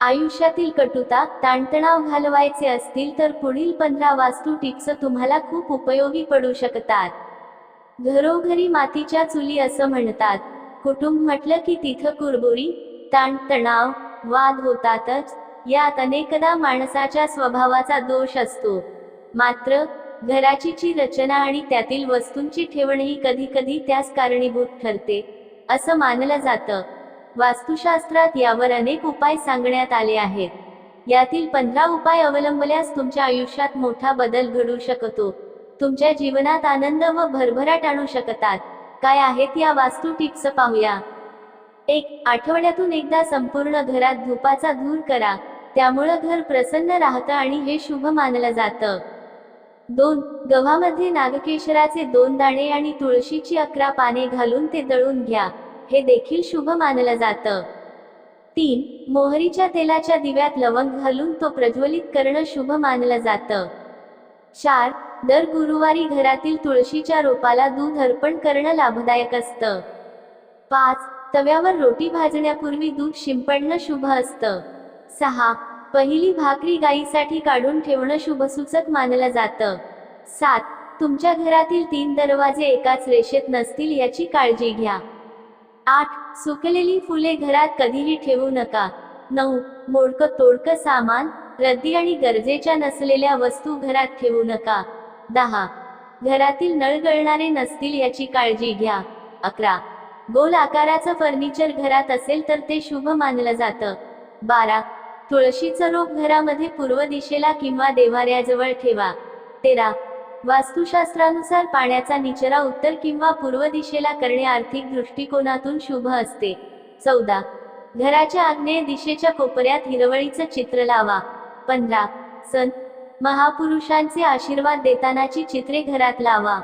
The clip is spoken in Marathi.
आयुष्यातील कटुता ताणतणाव घालवायचे असतील तर पुढील पंधरा वास्तू टिप्स तुम्हाला खूप उपयोगी पडू शकतात. घरोघरी मातीच्या चुली असं म्हणतात. कुटुंब म्हटलं की तिथं कुरबुरी ताणतणाव वाद होतातच. यात अनेकदा माणसाच्या स्वभावाचा दोष असतो. मात्र घराची ची रचना आणि त्यातील वस्तूंची ठेवण ही कधी कधी त्यास कारणीभूत ठरते असं मानलं जातं. वास्तुशास्त्रात यावर अनेक उपाय सांगण्यात आले आहेत. यातील पंधरा उपाय अवलंबल्यास तुमच्या आयुष्यात मोठा बदल घडू शकतो. तुमच्या जीवनात आनंद व भरभराट आणू शकतात. काय आहेत या वास्तू टिप्स पाहूया. एक आठवड्यातून एकदा संपूर्ण घरात धुपाचा धूर करा. त्यामुळं घर प्रसन्न राहतं आणि हे शुभ मानलं जातं. दोन गव्हामध्ये नागकेशराचे दोन दाणे आणि तुळशीची अकरा पाने घालून ते दळून घ्या. हे देखील शुभ मानलं जातं. तीन मोहरीच्या तेलाच्या दिव्यात लवंग घालून तो प्रज्वलित करणं शुभ मानलं जातं. चार दर गुरुवारी घरातील तुळशीच्या रोपाला दूध अर्पण करणं लाभदायक असतं. पाच तव्यावर रोटी भाजण्यापूर्वी दूध शिंपडणं शुभ असतं. सहा पहिली भाकरी गायीसाठी काढून ठेवणं शुभसूचक मानलं जातं. सात तुमच्या घरातील तीन दरवाजे एकाच रेषेत नसतील याची काळजी घ्या. आठ सुकलेली फुले घरात कधीही ठेवू नका. नऊ मोडकं तोडकं सामान रद्दी आणि गरजेच्या नसलेल्या वस्तू घरात ठेवू नका. दहा घरातील नळ गळणारे नसतील याची काळजी घ्या. अकरा गोल आकाराचं फर्निचर घरात असेल तर ते शुभ मानलं जातं. बारा तुळशीचं रोप घरामध्ये पूर्व दिशेला किंवा देवाऱ्याजवळ ठेवा. तेरा वास्तुशास्त्रानुसार पाण्याचा निचरा उत्तर किंवा पूर्व दिशेला करणे आर्थिक दृष्टिकोनातून शुभ असते. चौदा. घराच्या आग्नेय दिशेच्या कोपऱ्यात हिरवळीचं चित्र लावा. पंधरा. संत महापुरुषांचे आशीर्वाद देतानाची चित्रे घरात लावा.